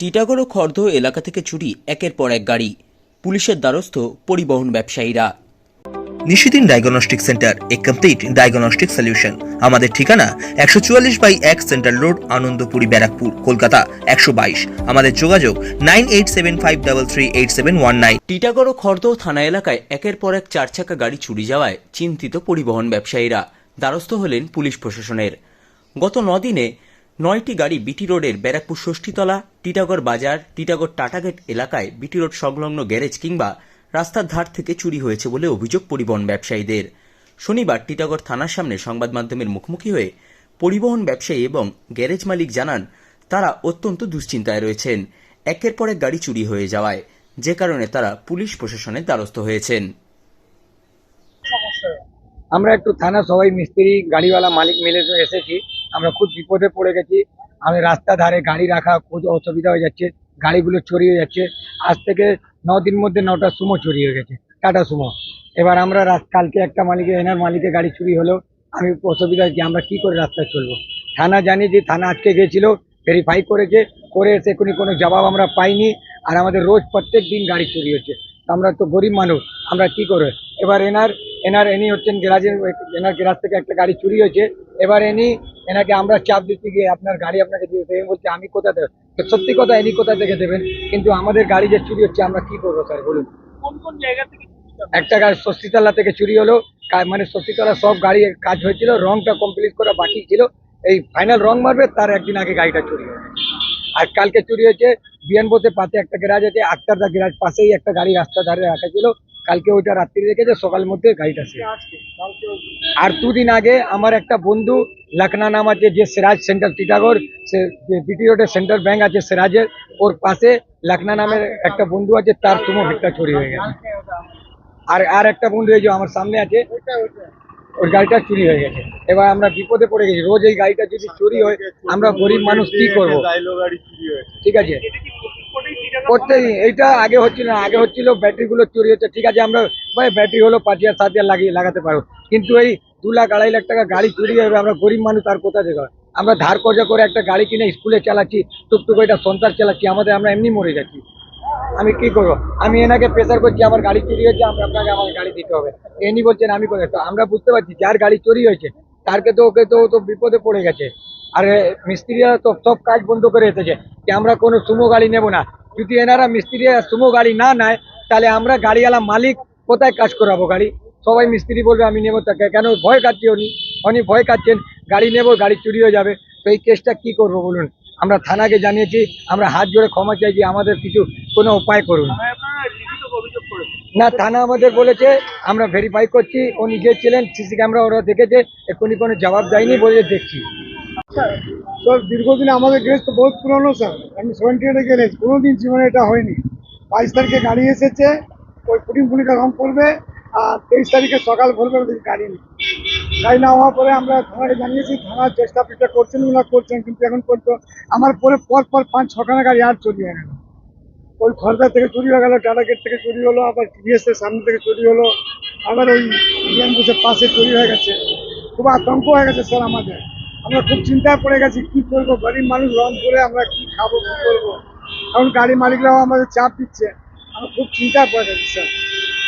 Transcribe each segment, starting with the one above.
টিটাগড় খর্ধ এলাকা থেকে চুরি একের পর এক গাড়ি। পুলিশের দ্বারস্থ পরিবহন ব্যবসায়ীরা। Nishidin Diagnostic Centre a complete diagnostic solution আমাদের ঠিকানা একশো চুয়াল্লিশ বাই এক সেন্ট্রাল রোড আনন্দপুরি ব্যারাকপুর কলকাতা একশো বাইশ। আমাদের যোগাযোগ nine eight seven five double three eight seven one nine. Titagarh Khardah থানা এলাকায় একের পর এক চার চাকা গাড়ি চুরি যাওয়ায় চিন্তিত পরিবহন ব্যবসায়ীরা। দ্বারস্থ হলেন পুলিশ প্রশাসনের। গত নদিনে নয়টি গাড়ি বিটি রোডের ব্যারাকপুর ষষ্ঠীতলা, টিটাগড় বাজার, টিটাগড় টাটাগেট এলাকায় বিটি রোড সংলগ্ন গ্যারেজ কিংবা রাস্তার ধার থেকে চুরি হয়েছে বলে অভিযোগ পরিবহন ব্যবসায়ীদের। শনিবার টিটাগড় থানার সামনে সংবাদ মাধ্যমের মুখোমুখি হয়ে পরিবহন ব্যবসায়ী এবং গ্যারেজ মালিক জানান, তারা অত্যন্ত দুশ্চিন্তায় রয়েছেন। একের পর এক গাড়ি চুরি হয়ে যাওয়ায় যে কারণে তারা পুলিশ প্রশাসনের দ্বারস্থ হয়েছেন। আমরা একটু থানা সবাই মিস্ত্রি, গাড়িওয়ালা মালিক মিলে এসেছি। আমরা খুব বিপদে পড়ে গেছি। আমি রাস্তা ধারে গাড়ি রাখা খুব অসুবিধা হয়ে যাচ্ছে। গাড়িগুলো চুরি হয়ে যাচ্ছে। আজ থেকে ন দিন মধ্যে নটা সুমো চুরি হয়ে গেছে। Tata Sumo. এবার আমরা কালকে একটা মালিকে, এনার মালিকের গাড়ি চুরি হলো। আমি অসুবিধা হয়েছি, আমরা কি করে রাস্তায় চলবো? থানা জানি যে থানা আজকে গেছিল ভেরিফাই করেছে। করে এসে কোনো কোনো জবাব আমরা পাইনি। আর আমাদের রোজ প্রত্যেক দিন গাড়ি চুরি হচ্ছে। আমরা তো গরিব মানুষ, আমরা কি করে? এবার এনার এনার, এনি হচ্ছেন গ্যারাজের এনার গ্যারাজ থেকে একটা গাড়ি চুরি হয়েছে। এবার এনি এনাকে আমরা চাপ দিতে গিয়ে আপনার গাড়ি আপনাকে দিয়ে দেবে। বলছে আমি কোথা দেবো? তো সত্যি কথা এনি কোথা থেকে দেবেন? কিন্তু আমাদের গাড়ি যে চুরি হচ্ছে আমরা কি করব স্যার বলুন? একটা গাড়ি ষষ্ঠীতলা থেকে চুরি হলো। মানে ষষ্ঠীতলা সব গাড়ি কাজ হয়েছিল রংটা কমপ্লিট করা বাকি ছিল। এই ফাইনাল রং মারবে তার একদিন আগে গাড়িটা চুরি হয়ে গেছে। আর কালকে চুরি হয়েছে বিয়ানবোতে পাতে একটা গ্যারাজ আছে আক্তারদা গ্যারাজ পাশেই একটা গাড়ি রাস্তা ধারে রাখা ছিল। কালকে ওইটা রাত্রি রেখেছে সকালের মধ্যে গাড়িটা শেষ আর দুদিন আগে আমার একটা বন্ধু লখনা নাম আছে যে সিরাজ সেন্টার টিটাগড় সে বিটি রোডের সেন্ট্রাল ব্যাংক আছে সিরাজের ওর পাশে লাকনা নামের একটা বন্ধু আছে তার সুমো ভিড়টা চুরি হয়ে গেছে। আর আর একটা বন্ধু এই যে আমার সামনে আছে ওর গাড়িটা চুরি হয়ে গেছে। এবার আমরা বিপদে পড়ে গেছি। রোজ এই গাড়িটা যদি চুরি হয় আমরা গরিব মানুষ কি করব? ঠিক আছে? প্রত্যেক এইটা আগে হচ্ছিল না, আগে হচ্ছিল ব্যাটারি গুলো চুরি হচ্ছে, ঠিক আছে, আমরা ভাই ব্যাটারি হলো পাঁচ হাজার, সাত হাজার লাগিয়ে, লাগাতে পারব কিন্তু এই দু লাখ আড়াই লাখ টাকা গাড়ি চুরি হবে আমরা গরিব মানুষ আর কোথা থেকে? আমরা ধার কর্জা করে একটা গাড়ি কিনে স্কুলে চালাচ্ছি, টুকটুক এটা সংসার চালাচ্ছি, আমাদের আমরা এমনি মরে যাচ্ছি। আমি কি করব? আমি এনাকে প্রেসার করছি, আমার গাড়ি চুরি হয়েছে আপনাকে আমার গাড়ি দিতে হবে। এনি বলছেন, আমি করে তো আমরা বুঝতে পারছি, যার গাড়ি চুরি হয়েছে, তারকে তো ওকে তো তো বিপদে পড়ে গেছে। আর মিস্ত্রিরা তো সব কাজ বন্ধ করে এসেছে যে আমরা কোনো সুমো গাড়ি নেব না। যদি এনারা মিস্ত্রিরা সুমো গাড়ি না নেয় তাহলে আমরা গাড়িওয়ালা মালিক কোথায় কাজ করাবো গাড়ি? সবাই মিস্ত্রি বলবে আমি নেব তাকে কেন ভয় কাটছি উনি? উনি ভয় কাটছেন গাড়ি নেব গাড়ি চুরি হয়ে যাবে। তো এই কেসটা কি করব বলুন? আমরা থানাকে জানিয়েছি আমরা হাত জোড়ে ক্ষমা চাইছি আমাদের কিছু কোনো উপায় করুন। না থানা আমাদের বলেছে আমরা ভেরিফাই করছি ও নিজে ছিলেন সিসি ক্যামেরা ওরা দেখেছে এক্ষুনি কোনো জবাব দেয়নি বলে দেখছি। স্যার, দীর্ঘদিন আমাদের গ্যারেজ তো বহুত পুরনো, স্যার। আমি সেভেন্টি এইটে গ্যারেজ কোনোদিন জীবনে এটা হয়নি। বাইশ তারিখে গাড়ি এসেছে, ওই ফুটিং ফুটিটা রং করবে, আর তেইশ তারিখে সকাল ভোরবেলা দিন গাড়ি নেই গাড়ি না হওয়ার পরে আমরা থানাকে জানিয়েছি, থানার চেষ্টা ফেষ্টা করছেন ওরা করছেন, কিন্তু এখন পর্যন্ত আমার পরে পর পর পাঁচ ছখানা গাড়ি আর চুরি হয়ে গেল ওই খড়দা থেকে চুরি হয়ে গেল, টাটা গেট থেকে চুরি হলো, আবার টিভিএস এর সামনে থেকে চুরি হলো, আবার ওই ইন্ডিয়ান বুসের পাশে চুরি হয়ে গেছে। খুব আতঙ্ক হয়ে গেছে, স্যার, আমাদের। আমরা খুব চিন্তায় পড়ে গেছি কি করব? গরিব মানুষ রং করে আমরা কি খাব কি করব? এখন গাড়ি মালিকরাও আমাদের চাপ দিচ্ছে। আমরা খুব চিন্তায় পড়ে গেছি স্যার।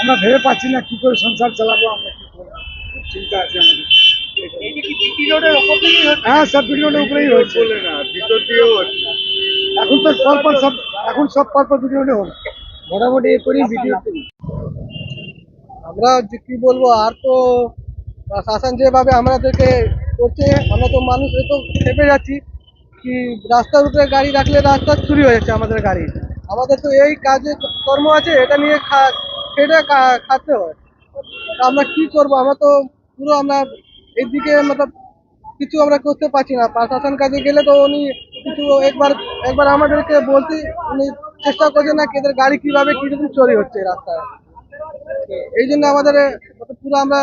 আমরা ভেবে পাচ্ছি না কি করে সংসার চালাবো আমরা কি করব? খুব চিন্তা আছে আমাদের। হ্যাঁ বিডিওর উপরেই এখন তো পরপর সব এখন সব পরপর বিডিওর হবে। মোটামুটি এ করি ভিডিও আমরা যে কি বলব আর তো শাসন যেভাবে আমাদেরকে করছে, আমরা তো মানুষ এ তো খেপে যাচ্ছি কি রাস্তার উপরে গাড়ি রাখলে রাস্তা চুরি হয়ে যাচ্ছে আমাদের গাড়ি। আমাদের তো এই কাজে কর্ম আছে, এটা নিয়ে খেটে খা- খাতে হয়। আমরা কি করব? আমরা তো পুরো আমরা এইদিকে মতলব কিছু আমরা করতে পারছি না। প্রশাসন কাজে গেলে তো উনি কিছু একবার একবার আমাদেরকে বলতে উনি চেষ্টা করছে না কি এদের গাড়ি কীভাবে কীরকম চুরি হচ্ছে রাস্তায়। এই জন্য আমাদের পুরো আমরা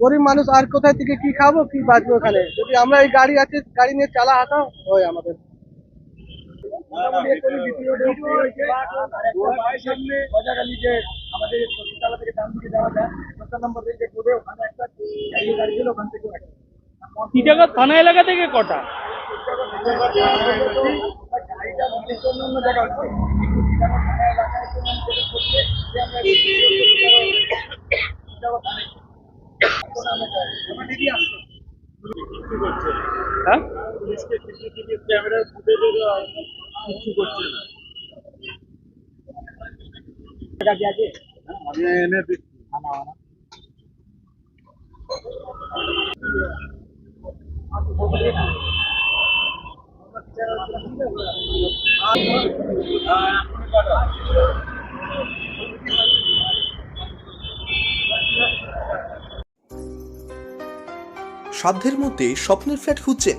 গরিব মানুষ আর কোথায় থেকে কি খাব, কি বাঁচবো ওখানে যদি আমরা এই গাড়ি আছে, গাড়ি নিয়ে চালা হাঁটা হয় আমাদের। থানা এলাকা থেকে কটা হচ্ছে যেমন থানা এলাকায় কোনো যেটা করছে যে আমরা যাব থানায় কোনো আমরা যাই। আমার দিদি আসছে হ্যাঁ ক্যামেরার ফুটেজের কিছু করছে না সাধ্যের মধ্যে স্বপ্নের ফ্ল্যাট খুঁজছেন